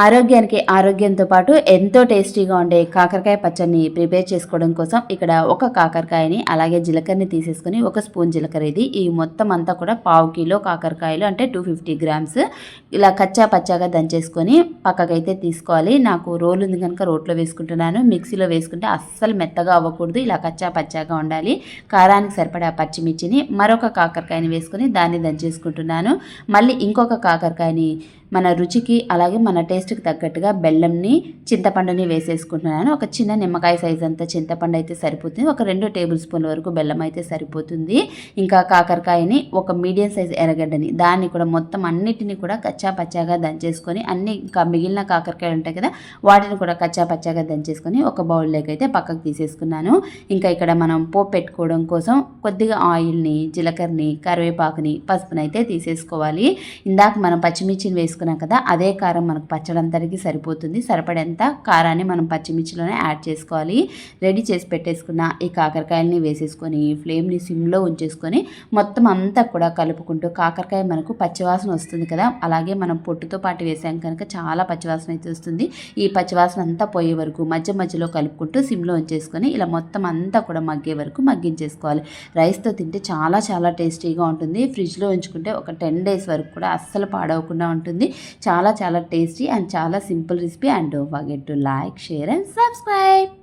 ఆరోగ్యానికి ఆరోగ్యంతో పాటు ఎంతో టేస్టీగా ఉండే కాకరకాయ పచ్చడిని ప్రిపేర్ చేసుకోవడం కోసం ఇక్కడ ఒక కాకరకాయని అలాగే జీలకర్రని తీసేసుకొని ఒక స్పూన్ జీలకర్ర ఇది. ఈ మొత్తం అంతా కూడా పావు కిలో కాకరకాయలు అంటే టూ ఫిఫ్టీ గ్రామ్స్. ఇలా కచ్చా పచ్చాగా దంచేసుకొని పక్కకైతే తీసుకోవాలి. నాకు రోలు ఉంది కనుక రోట్లో వేసుకుంటున్నాను. మిక్సీలో వేసుకుంటే అస్సలు మెత్తగా అవ్వకూడదు. ఇలా కచ్చా పచ్చాగా ఉండాలి. కారానికి సరిపడా పచ్చిమిర్చిని మరొక కాకరకాయని వేసుకొని దాన్ని దంచేసుకుంటున్నాను. మళ్ళీ ఇంకొక కాకరకాయని మన రుచికి అలాగే మన టేస్ట్కి తగ్గట్టుగా బెల్లంని చింతపండుని వేసేసుకుంటున్నాను. ఒక చిన్న నిమ్మకాయ సైజ్ అంత చింతపండు అయితే సరిపోతుంది. ఒక రెండు టేబుల్ స్పూన్ల వరకు బెల్లం అయితే సరిపోతుంది. ఇంకా కాకరకాయని ఒక మీడియం సైజ్ ఎర్రగడ్డని దాన్ని కూడా మొత్తం అన్నిటిని కూడా కచ్చా పచ్చాగా దంచేసుకొని అన్ని ఇంకా మిగిలిన కాకరకాయలు ఉంటాయి కదా వాటిని కూడా కచ్చా పచ్చాగా దంచేసుకొని ఒక బౌల్లోకి అయితే పక్కకు తీసేసుకున్నాను. ఇంకా ఇక్కడ మనం పోపు పెట్టుకోవడం కోసం కొద్దిగా ఆయిల్ని జీలకర్రని కరివేపాకుని పసుపుని అయితే తీసేసుకోవాలి. ఇందాక మనం పచ్చిమిర్చిని వేసుకుని చేసుకున్నాం కదా అదే కారం మనకు పచ్చడంతరికి సరిపోతుంది. సరిపడేంత కారాన్ని మనం పచ్చిమిర్చిలోనే యాడ్ చేసుకోవాలి. రెడీ చేసి పెట్టేసుకున్న ఈ కాకరకాయలని వేసేసుకొని ఫ్లేమ్ని సిమ్లో ఉంచేసుకొని మొత్తం అంతా కూడా కలుపుకుంటూ కాకరకాయ మనకు పచ్చివాసన వస్తుంది కదా అలాగే మనం పొట్టుతో పాటు వేసాం కనుక చాలా పచ్చివాసన అయితే వస్తుంది. ఈ పచ్చివాసన అంతా పోయే వరకు మధ్య మధ్యలో కలుపుకుంటూ సిమ్లో ఉంచేసుకొని ఇలా మొత్తం అంతా కూడా మగ్గే వరకు మగ్గించేసుకోవాలి. రైస్తో తింటే చాలా చాలా టేస్టీగా ఉంటుంది. ఫ్రిడ్జ్లో ఉంచుకుంటే ఒక టెన్ డేస్ వరకు కూడా అస్సలు పాడవకుండా ఉంటుంది. చాలా చాలా టేస్టీ అండ్ చాలా simple recipe. And forget to like share and subscribe.